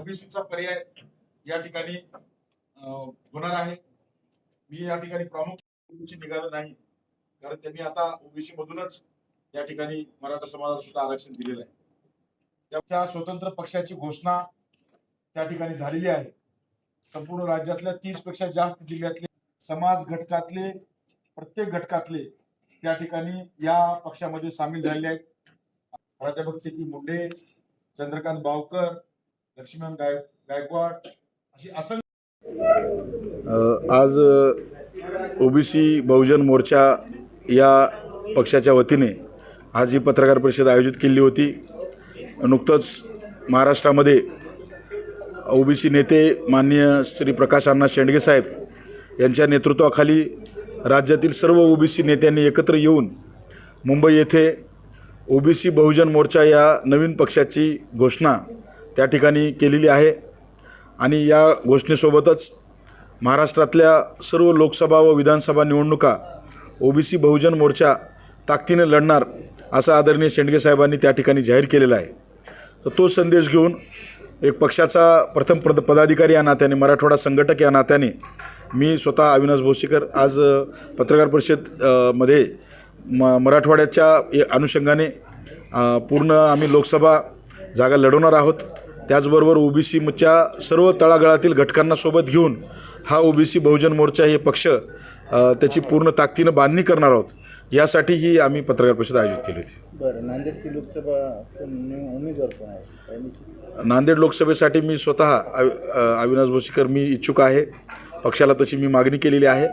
ओबीसीचा पर्याय या ठिकाणी अं, होणार आहे. मी या ठिकाणी प्रामुख्याने ओबीसी नाही. कारण त्यांनी आता ओबीसी मधूनच या ठिकाणी मराठा समाजाला सुद्धा आरक्षण दिलेलं आहे. त्याच्या स्वतंत्र पक्षाची घोषणा त्या ठिकाणी झालेली आहे. संपूर्ण राज्यातल्या तीसपेक्षा जास्त जिल्ह्यातले समाज घटकातले प्रत्येक घटकातले त्या ठिकाणी या पक्षामध्ये सामील झालेले आहेत. प्राध्यापक सी पी मुंडे चंद्रकांत बावकर लक्ष्मण गाय गायकवाड अशी असंख्य आज ओबीसी बहुजन मोर्चा या पक्षाच्या वतीने आज ही पत्रकार परिषद आयोजित केली होती. नुकतंच महाराष्ट्रामध्ये ओबीसी नेते माननीय श्री प्रकाश अण्णा शेंडगे साहेब यांच्या नेतृत्वाखाली राज्यातील सर्व ओबीसी नेत्यांनी एकत्र येऊन मुंबई येथे ओबीसी बहुजन मोर्चा या नवीन पक्षाची घोषणा त्या ठिकाणी केलेली आहे. आणि या घोषणेसोबतच महाराष्ट्रातल्या सर्व लोकसभा व विधानसभा निवडणुका ओबीसी बहुजन मोर्चा ताकदीने लढणार असं आदरणीय शेंडगे साहेबांनी त्या ठिकाणी जाहीर केलेला आहे. तर तो संदेश घेऊन एक पक्षाचा प्रथम पद पदाधिकारी या नात्याने मराठवाडा संघटक या नात्याने मी स्वतः अविनाश भोसीकर आज पत्रकार परिषदमध्ये म मराठवाड्याच्या अनुषंगाने पूर्ण आम्ही लोकसभा जागा लढवणार आहोत. त्याचबरोबर ओबीसीच्या सर्व तळागाळातील घटकांना सोबत घेऊन हा ओबीसी बहुजन मोर्चा हे पक्ष त्याची पूर्ण ताकदीनं बांधणी करणार आहोत यासाठी ही आम्ही पत्रकार परिषद आयोजित केली होती. बरं नांदेडची लोकसभा उमेदवार कोण आहे? नांदेड लोकसभेसाठी मी स्वतः अविनाश भोसीकर मी इच्छुक आहे. पक्षाला तशी मी मागणी केलेली आहे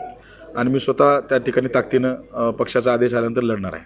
आणि मी स्वतः त्या ठिकाणी ताकदीनं पक्षाचा आदेश आल्यानंतर लढणार आहे.